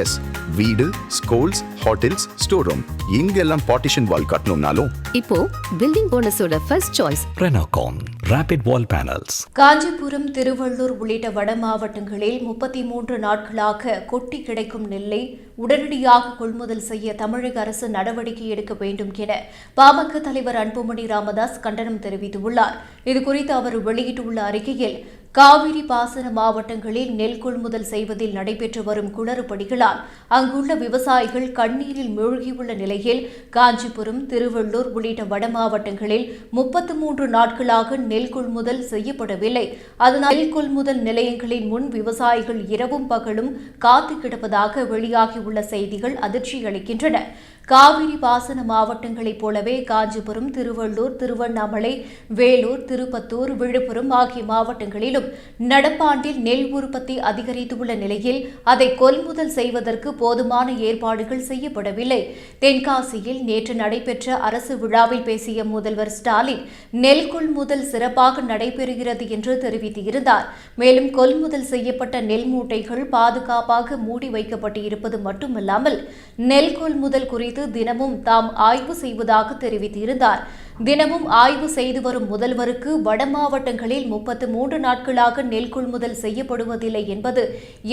S வீடு schools hotels store room இங்கெல்லாம் partition wall கட்டணும்னாலும். இப்போ building போனஸோட first choice Renocon Rapid Wall Panels. Kanchipuram Tiruvallur உள்ளிட்ட வட மாவட்டங்களில் முப்பத்தி மூன்று நாட்களாக கொட்டி கிடைக்கும் நெல்லை உடனடியாக கொள்முதல் செய்ய தமிழக அரசு நடவடிக்கை எடுக்க வேண்டும் என பாமக தலைவர் அன்புமணி ராமதாஸ் கண்டனம் தெரிவித்துள்ளார். இதுகுறித்து அவர் வெளியிட்டுள்ள அறிக்கையில் காவிரி பாசன மாவட்டங்களில் நெல் கொள்முதல் செய்வதில் நடைபெற்று வரும் குளறுபடிகளால் அங்குள்ள விவசாயிகள் கண்ணீரில் மூழ்கியுள்ள நிலையில் காஞ்சிபுரம் திருவள்ளூர் உள்ளிட்ட வட மாவட்டங்களில் முப்பத்து மூன்று நாட்களாக நெல் கொள்முதல் செய்யப்படவில்லை. அதனால் நெல் கொள்முதல் நிலையங்களின் முன் விவசாயிகள் இரவும் பகலும் காத்து கிடப்பதாக வெளியாகியுள்ள செய்திகள் அதிர்ச்சி அளிக்கின்றன காவிரி பாசன மாவட்டங்களைப் போலவே காஞ்சிபுரம் திருவள்ளூர் திருவண்ணாமலை வேலூர் திருப்பத்தூர் விழுப்புரம் ஆகிய மாவட்டங்களிலும் நடப்பாண்டில் நெல் உற்பத்தி அதிகரித்துள்ள நிலையில் அதை கொள்முதல் செய்வதற்கு போதுமான ஏற்பாடுகள் செய்யப்படவில்லை. தென்காசியில் நேற்று நடைபெற்ற அரசு விழாவில் பேசிய முதல்வர் ஸ்டாலின் நெல் கொள்முதல் சிறப்பாக நடைபெறுகிறது என்று தெரிவித்திருந்தார். மேலும் கொள்முதல் செய்யப்பட்ட நெல் மூட்டைகள் பாதுகாப்பாக மூடி வைக்கப்பட்டு இருப்பது மட்டுமல்லாமல் நெல் கொள்முதல் குறித்து குறித்து தினமும் தாம் ஆய்வு செய்வதாக தெரிவித்திருந்தார். தினமும் ஆய்வு செய்து வரும் முதல்வருக்கு வட மாவட்டங்களில் முப்பத்து மூன்று நாட்களாக நெல் கொள்முதல் செய்யப்படுவதில்லை என்பது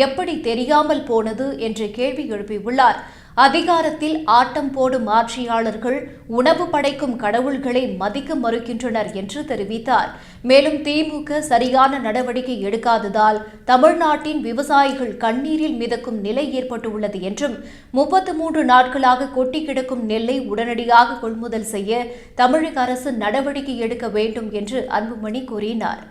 எப்படி தெரியாமல் போனது என்று கேள்வி எழுப்பியுள்ளார். அதிகாரத்தில் ஆட்டம் போடும் ஆட்சியாளர்கள் உணவு படைக்கும் கடவுள்களை மதிக்க மறுக்கின்றனர் என்று தெரிவித்தார். மேலும் திமுக சரியான நடவடிக்கை எடுக்காததால் தமிழ்நாட்டின் விவசாயிகள் கண்ணீரில் மிதக்கும் நிலை ஏற்பட்டுள்ளது என்றும் முப்பத்து மூன்று நாட்களாக கொட்டி கிடக்கும் நெல்லை உடனடியாக கொள்முதல் செய்ய தமிழக அரசு நடவடிக்கை எடுக்க வேண்டும் என்று அன்புமணி கூறினார்.